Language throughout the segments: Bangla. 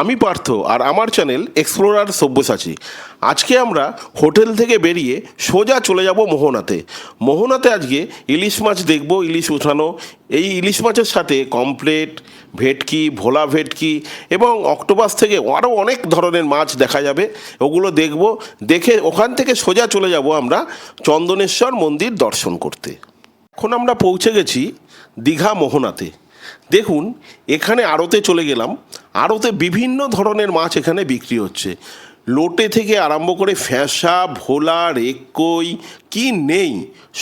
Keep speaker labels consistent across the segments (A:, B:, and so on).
A: আমি পার্থ আর আমার চ্যানেল এক্সপ্লোরার সব্যসাচী। আজকে আমরা হোটেল থেকে বেরিয়ে সোজা চলে যাব মোহনাতে। মোহনাতে আজকে ইলিশ মাছ দেখব, ইলিশ উঠানো। এই ইলিশ মাছের সাথে কমপ্লেট, ভেটকি, ভোলা ভেটকি এবং অক্টোপাস থেকে আরও অনেক ধরনের মাছ দেখা যাবে। ওগুলো দেখব, দেখে ওখান থেকে সোজা চলে যাব আমরা চন্দনেশ্বর মন্দির দর্শন করতে। এখন আমরা পৌঁছে গেছি দীঘা মোহনাতে। দেখুন, এখানে আড়তে চলে গেলাম। আড়তে বিভিন্ন ধরনের মাছ এখানে বিক্রি হচ্ছে। লোটে থেকে আরম্ভ করে ফ্যাঁসা, ভোলা, রেকই, কি নেই?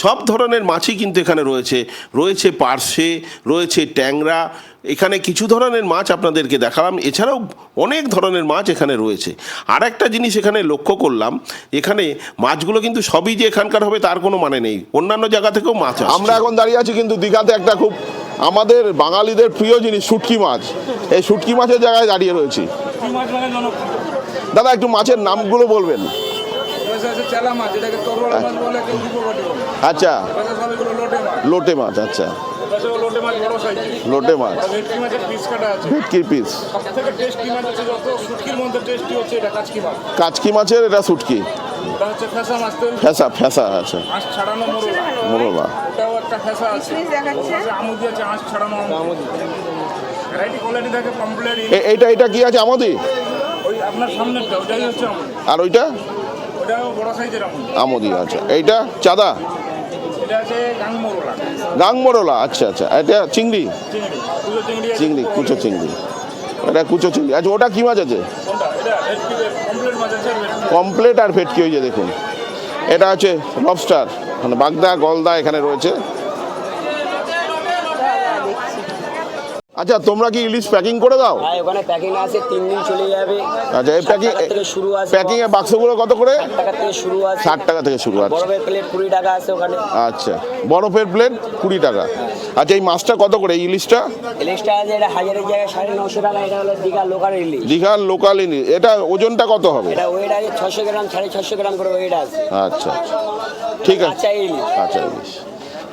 A: সব ধরনের মাছই কিন্তু এখানে রয়েছে। রয়েছে পার্শে, রয়েছে ট্যাংরা। এখানে কিছু ধরনের মাছ আপনাদেরকে দেখালাম। এছাড়াও অনেক ধরনের মাছ এখানে রয়েছে। আর একটা জিনিস এখানে লক্ষ্য করলাম, এখানে মাছগুলো কিন্তু সবই যে এখানকার হবে তার কোনো মানে নেই। অন্যান্য জায়গা থেকেও মাছ
B: আমরা এখন দাঁড়িয়ে আছি কিন্তু দীঘাতে একটা খুব আমাদের বাঙালিদের প্রিয় জিনিস শুটকি মাছ। এই শুটকি মাছের জায়গায় দাঁড়িয়ে রয়েছি।
C: মানে
B: দাদা একটু মাছের নামগুলো বলবেন। আচ্ছা।
C: এগুলো লোটে মাছ।
B: আচ্ছা।
C: লোটে মাছ
B: ভেটকির পিস
C: কাচকি
B: মাছের এটা শুটকি।
C: ফেসা
B: ফেসা আছে।
C: মোরলা।
B: এইটা এটা কি আছে আমদি?
C: ওই আপনার সামনেরটা ওটাই হচ্ছে আমুদি
B: আর ওইটা?
C: আমুদি
B: আচ্ছা এইটা চাঁদা?
C: এটা আছে গাং মোরলা।
B: গাং মোরলা আচ্ছা আচ্ছা। এটা চিংড়ি?
C: চিংড়ি
B: কুচো চিংড়ি। এটা কুচো চিংড়ি। আচ্ছা ওটা কি মাছ আছে?
C: কমপ্লিট
B: আর ভেটকি হয়েছে দেখুন। এটা হচ্ছে লবস্টার মানে বাগদা গলদা এখানে রয়েছে। আচ্ছা তোমরা কি ইলিশ প্যাকিং করে দাও?
D: হ্যাঁ ওখানে প্যাকিং আছে তিন দিন চলে যাবে।
B: আচ্ছা এই প্যাকিং
D: থেকে শুরু আছে।
B: প্যাকিং এর বাক্সগুলো কত করে?
D: ষাট টাকা থেকে শুরু আছে।
B: ষাট টাকা থেকে শুরু আছে।
D: বরফের প্লেট কুড়ি টাকা আছে ওখানে।
B: আচ্ছা বরফের প্লেট কুড়ি টাকা। আচ্ছা এই মাছটা কত করে ইলিশটা?
D: ইলিশটা আছে এটা হাজারের জায়গায় সাড়ে নশো টাকা এটা হলো দীঘা লোকাল ইলিশ।
B: দীঘার লোকাল ইলিশ। এটা ওজনটা কত হবে?
D: এটা ওয়েট আছে ছশো গ্রাম সাড়ে ছশো গ্রাম করে ওয়েট আছে।
B: আচ্ছা আচ্ছা। ঠিক আছে।
D: কাঁচা ইলিশ।
B: কাঁচা ইলিশ।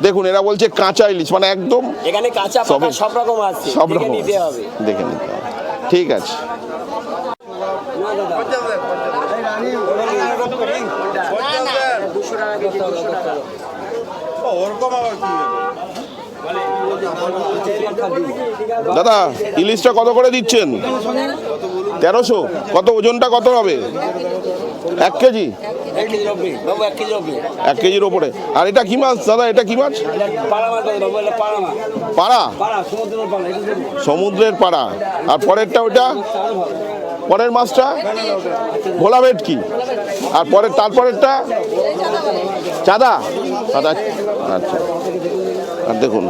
B: দেখুন এরা বলছে কাঁচা ইলিশ মানে একদম
D: এখানে কাঁচা পাকা সব রকম আছে।
B: সব
D: দেখে
B: রকম
D: নিতে হবে।
B: দেখে নিতে হবে। ঠিক আছে। দাদা ইলিশটা কত করে দিচ্ছেন? তেরোশো? কত ওজনটা কত হবে? এক কেজি?
D: এক
B: কেজির ওপরে। আর এটা কি মাছ দাদা? এটা কি মাছ?
D: পাড়া? সমুদ্রের পাড়া।
B: আর পরেরটা ওইটা? পরের মাছটা? ভোলা ভেটকি আর পরের, তারপরেরটা? চাঁদা। আচ্ছা। আর দেখুন,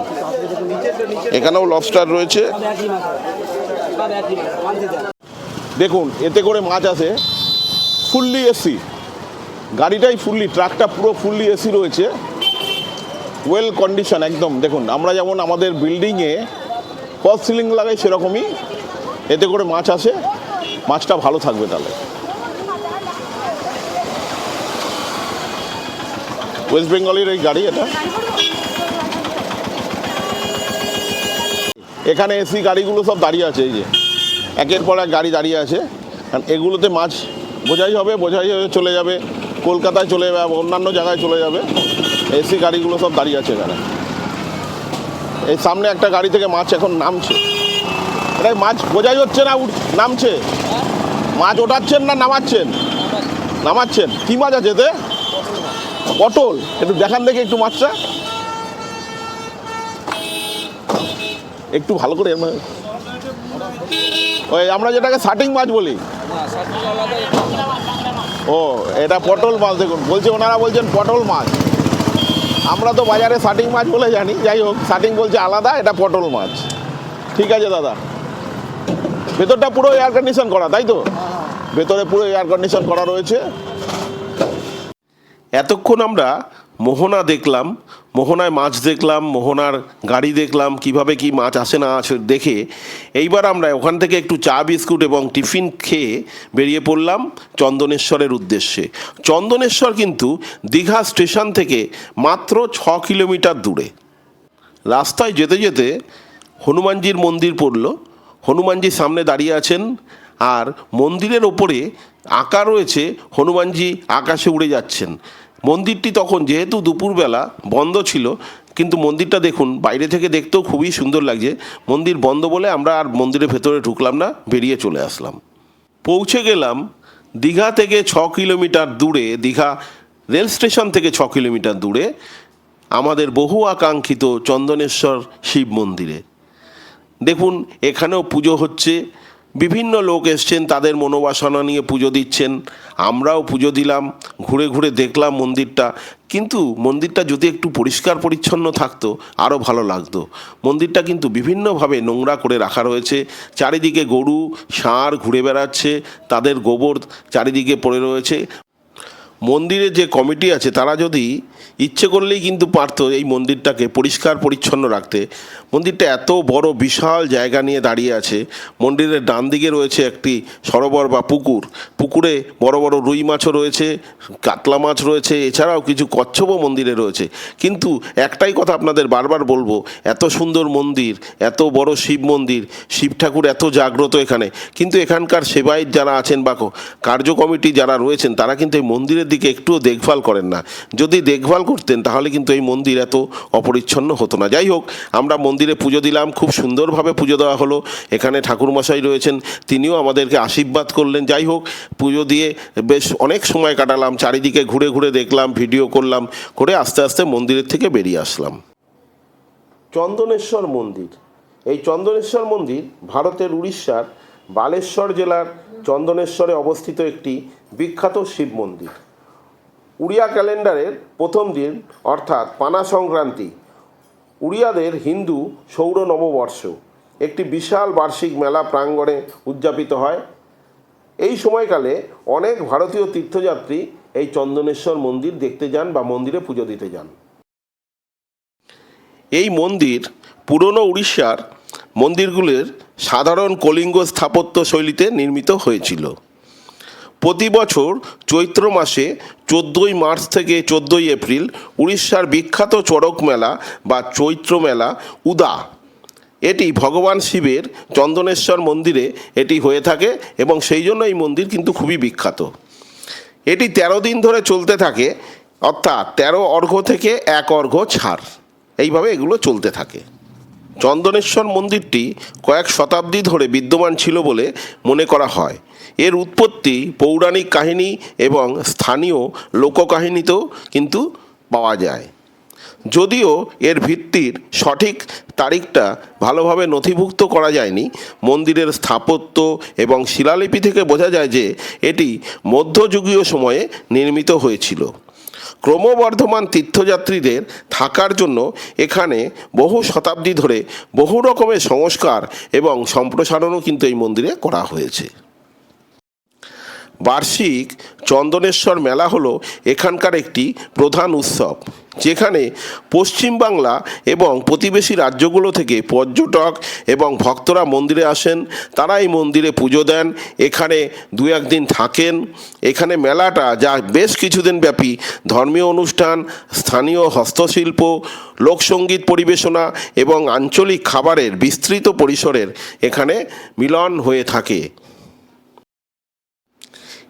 B: এখানেও লবস্টার রয়েছে। দেখুন, এতে করে মাছ আছে। ফুললি এসি গাড়িটাই ফুললি ট্রাকটা পুরো ফুললি এসি রয়েছে। ওয়েল কন্ডিশন একদম। দেখুন, আমরা যেমন আমাদের বিল্ডিংয়ে ফল সিলিং লাগাই সেরকমই, এতে করে মাছ আসে। মাছটা ভালো থাকবে তাহলে। ওয়েস্ট বেঙ্গলের এই গাড়ি এটা। এখানে এসি গাড়িগুলো সব দাঁড়িয়ে আছে, এই যে। একের পর এক গাড়ি দাঁড়িয়ে আছে। কারণ এগুলোতে মাছ বোঝাই হবে, বোঝাই হয়ে চলে যাবে। কলকাতায় চলে যাবে অন্যান্য জায়গায় চলে যাবে। এসি গাড়িগুলো সব দাঁড়িয়ে আছে এখানে। এই সামনে একটা গাড়ি থেকে মাছ এখন নামছে। এটা মাছ বোঝাই হচ্ছে না নামছে। মাছ ওঠাচ্ছেন না নামাচ্ছেন? নামাচ্ছেন। কি মাছ আছে এতে? পটল। একটু দেখান দেখে একটু মাছটা। একটু ভালো করে ওই আমরা যেটাকে শাটিং মাছ বলি। ও, এটা পটল মাছ দেখুন। বলছে ওনারা বলছেন পটল মাছ। আমরা তো বাজারে শাটিং মাছ বলে জানি। যাই হোক শাটিং বলছে আলাদা, এটা পটল মাছ। ঠিক আছে দাদা। ভেতরটা পুরো এয়ার কন্ডিশন করা, তাই তো? ভেতরে পুরো এয়ার কন্ডিশন করা রয়েছে।
A: এতক্ষণ আমরা মোহনা দেখলাম মোহনায় মাছ দেখলাম, মোহনার গাড়ি দেখলাম, কীভাবে কি মাছ আসে না আসে দেখে এইবার আমরা ওখান থেকে একটু চা, বিস্কুট এবং টিফিন খেয়ে বেরিয়ে পড়লাম চন্দনেশ্বরের উদ্দেশ্যে। চন্দনেশ্বর কিন্তু দীঘা স্টেশন থেকে মাত্র ছ কিলোমিটার দূরে। রাস্তায় যেতে যেতে হনুমানজির মন্দির পড়ল। হনুমানজির সামনে দাঁড়িয়ে আছেন আর মন্দিরের ওপরে আঁকা রয়েছে, হনুমানজি আকাশে উড়ে যাচ্ছেন। মন্দিরটি তখন যেহেতু দুপুরবেলা বন্ধ ছিল, কিন্তু মন্দিরটা দেখুন, বাইরে থেকে দেখতেও খুবই সুন্দর লাগছে। মন্দির বন্ধ বলে আমরা আর মন্দিরের ভেতরে ঢুকলাম না, বেরিয়ে চলে আসলাম। পৌঁছে গেলাম দীঘা থেকে ছ কিলোমিটার দূরে, দীঘা রেল স্টেশন থেকে ছ কিলোমিটার দূরে, আমাদের বহু আকাঙ্ক্ষিত চন্দনেশ্বর শিব মন্দিরে। দেখুন, এখানেও পুজো হচ্ছে বিভিন্ন লোক এসছেন, তাদের মনোবাসনা নিয়ে পুজো দিচ্ছেন। আমরাও পুজো দিলাম, ঘুরে ঘুরে দেখলাম মন্দিরটা। কিন্তু মন্দিরটা যদি একটু পরিষ্কার পরিচ্ছন্ন থাকতো আরও ভালো লাগতো। মন্দিরটা কিন্তু বিভিন্নভাবে নোংরা করে রাখা রয়েছে। চারিদিকে গরু, ষাঁড় ঘুরে বেড়াচ্ছে, তাদের গোবর চারিদিকে পড়ে রয়েছে। মন্দিরে যে কমিটি আছে, তারা যদি ইচ্ছে করলেই কিন্তু পারতো এই মন্দিরটাকে পরিষ্কার পরিচ্ছন্ন রাখতে। মন্দিরটা এত বড়, বিশাল জায়গা নিয়ে দাঁড়িয়ে আছে। মন্দিরের ডান দিকে রয়েছে একটি সরোবর বা পুকুর। পুকুরে বড় বড় রুই মাছও রয়েছে, কাতলা মাছ রয়েছে, এছাড়াও কিছু কচ্ছপও মন্দিরে রয়েছে। কিন্তু একটাই কথা আপনাদের বারবার বলব, এত সুন্দর মন্দির, এত বড় শিব মন্দির, শিব ঠাকুর এত জাগ্রত এখানে। কিন্তু এখানকার সেবায়িত যারা আছেন বা কার্য কমিটি যারা রয়েছেন, তারা কিন্তু এই মন্দিরের দিকে একটুও দেখভাল করেন না। যদি দেখভাল করতেন, তাহলে কিন্তু এই মন্দির এত অপরিচ্ছন্ন হতো না। যাই হোক, আমরা মন্দিরে পুজো দিলাম, খুব সুন্দরভাবে পুজো দেওয়া হলো। এখানে ঠাকুরমশাই রয়েছেন, তিনিও আমাদেরকে আশীর্বাদ করলেন। যাই হোক, পুজো দিয়ে বেশ অনেক সময় কাটালাম, চারিদিকে ঘুরে ঘুরে দেখলাম, ভিডিও করলাম, করে আস্তে আস্তে মন্দিরের থেকে বেরিয়ে আসলাম। চন্দনেশ্বর মন্দির। এই চন্দনেশ্বর মন্দির ভারতের উড়িষ্যার বালেশ্বর জেলার চন্দনেশ্বরে অবস্থিত একটি বিখ্যাত শিব মন্দির। উড়িয়া ক্যালেন্ডারের প্রথম দিন, অর্থাৎ পানা সংক্রান্তি, উড়িয়াদের হিন্দু সৌর নববর্ষ, একটি বিশাল বার্ষিক মেলা প্রাঙ্গণে উদযাপিত হয়। এই সময়কালে অনেক ভারতীয় তীর্থযাত্রী এই চন্দনেশ্বর মন্দির দেখতে যান বা মন্দিরে পুজো দিতে যান। এই মন্দির পুরনো উড়িষ্যার মন্দিরগুলির সাধারণ কলিঙ্গ স্থাপত্য শৈলীতে নির্মিত হয়েছিল। প্রতি বছর চৈত্র মাসে চোদ্দোই মার্চ থেকে চোদ্দোই এপ্রিল উড়িষ্যার বিখ্যাত চড়ক মেলা বা চৈত্র মেলা উদা। এটি ভগবান শিবের চন্দনেশ্বর মন্দিরে এটি হয়ে থাকে এবং সেই জন্য এই মন্দির কিন্তু খুবই বিখ্যাত। এটি তেরো দিন ধরে চলতে থাকে, অর্থাৎ তেরো অর্ঘ্য থেকে এক অর্ঘ্য ছাড়। এইভাবে এগুলো চলতে থাকে। চন্দনেশ্বর মন্দিরটি কয়েক শতাব্দী ধরে বিদ্যমান ছিল বলে মনে করা হয়। এর উৎপত্তি পৌরাণিক কাহিনী এবং স্থানীয় লোককাহিনীতেও কিন্তু পাওয়া যায়। যদিও এর ভিত্তির সঠিক তারিখটা ভালোভাবে নথিভুক্ত করা যায়নি, মন্দিরের স্থাপত্য এবং শিলালিপি থেকে বোঝা যায় যে এটি মধ্যযুগীয় সময়ে নির্মিত হয়েছিল। ক্রমবর্ধমান তীর্থযাত্রীদের থাকার জন্য এখানে বহু শতাব্দী ধরে বহু রকমের সংস্কার এবং সম্প্রসারণও কিন্তু এই মন্দিরে করা হয়েছে। বার্ষিক চন্দনেশ্বর মেলা হলো এখানকার একটি প্রধান উৎসব, যেখানে পশ্চিমবাংলা এবং প্রতিবেশী রাজ্যগুলো থেকে পর্যটক এবং ভক্তরা মন্দিরে আসেন। তারা এই মন্দিরে পুজো দেন। এখানে দু একদিন থাকেন। এখানে মেলাটা যা বেশ কিছুদিন ব্যাপী ধর্মীয় অনুষ্ঠান, স্থানীয় হস্তশিল্প, লোকসঙ্গীত পরিবেশনা এবং আঞ্চলিক খাবারের বিস্তৃত পরিসরের এখানে মিলন হয়ে থাকে।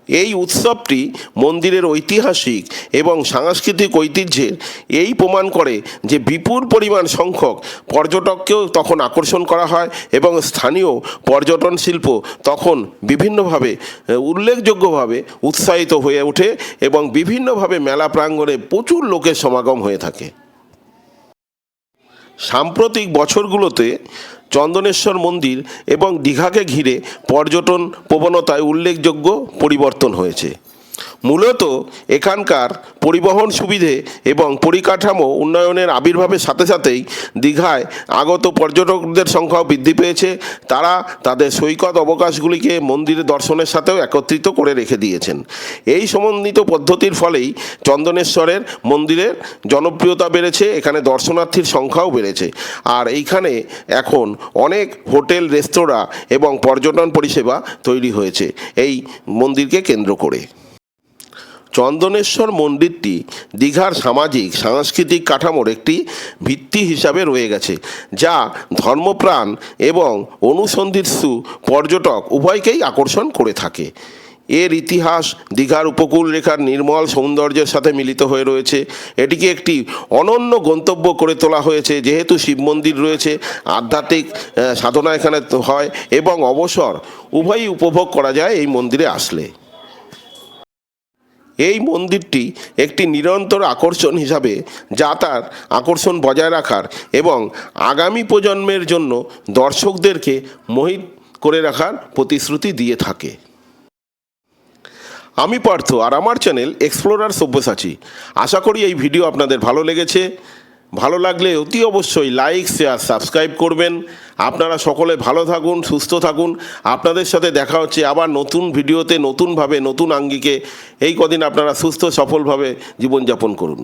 A: এই উৎসবটি মন্দিরের ঐতিহাসিক এবং সাংস্কৃতিক ঐতিহ্যের এই প্রমাণ করে যে বিপুল পরিমাণ সংখ্যক পর্যটককেও তখন আকর্ষণ করা হয় এবং স্থানীয় পর্যটন শিল্প তখন বিভিন্নভাবে উল্লেখযোগ্যভাবে উৎসাহিত হয়ে ওঠে এবং বিভিন্নভাবে মেলা প্রাঙ্গণে প্রচুর লোকের সমাগম হয়ে থাকে। সাম্প্রতিক বছরগুলোতে চন্দনেশ্বর মন্দির এবং দীঘাকে ঘিরে পর্যটন প্রবণতায় উল্লেখযোগ্য পরিবর্তন হয়েছে। মূলত এখানকার পরিবহন সুবিধে এবং পরিকাঠামো উন্নয়নের আবির্ভাবের সাথে সাথেই দীঘায় আগত পর্যটকদের সংখ্যাও বৃদ্ধি পেয়েছে। তারা তাদের সৈকত অবকাশগুলিকে মন্দিরের দর্শনের সাথেও একত্রিত করে রেখে দিয়েছেন। এই সমন্বিত পদ্ধতির ফলেই চন্দনেশ্বরের মন্দিরের জনপ্রিয়তা বেড়েছে, এখানে দর্শনার্থীর সংখ্যাও বেড়েছে। আর এইখানে এখন অনেক হোটেল, রেস্তোরাঁ এবং পর্যটন পরিষেবা তৈরি হয়েছে। এই মন্দিরকে কেন্দ্র করে। চন্দনেশ্বর মন্দিরটি দীঘার সামাজিক, সাংস্কৃতিক কাঠামোর একটি ভিত্তি হিসাবে রয়ে গেছে, যা ধর্মপ্রাণ এবং অনুসন্ধিৎসু পর্যটক উভয়কেই আকর্ষণ করে থাকে। এর ইতিহাস দীঘার উপকূল রেখার নির্মল সৌন্দর্যের সাথে মিলিত হয়ে রয়েছে। এটিকে একটি অনন্য গন্তব্য করে তোলা হয়েছে, যেহেতু শিব মন্দির রয়েছে, আধ্যাত্মিক সাধনা এখানে হয় এবং অবসর উভয়ই উপভোগ করা যায় এই মন্দিরে আসলে। এই মন্দিরটি একটি নিরন্তর আকর্ষণ হিসাবে যা তার আকর্ষণ বজায় রাখার এবং আগামী প্রজন্মের জন্য দর্শকদেরকে মোহিত করে রাখার প্রতিশ্রুতি দিয়ে থাকে। আমি পার্থ আর আমার চ্যানেল এক্সপ্লোরার সব্যসাচী। আশা করি এই ভিডিও আপনাদের ভালো লেগেছে। ভালো লাগলে অতি অবশ্যই লাইক শেয়ার সাবস্ক্রাইব করবেন। আপনারা সকলে ভালো থাকুন, সুস্থ থাকুন। আপনাদের সাথে দেখা হচ্ছে আবার নতুন ভিডিওতে নতুনভাবে, নতুন আঙ্গিকে। এই কদিন আপনারা সুস্থ, সফলভাবে জীবনযাপন করুন।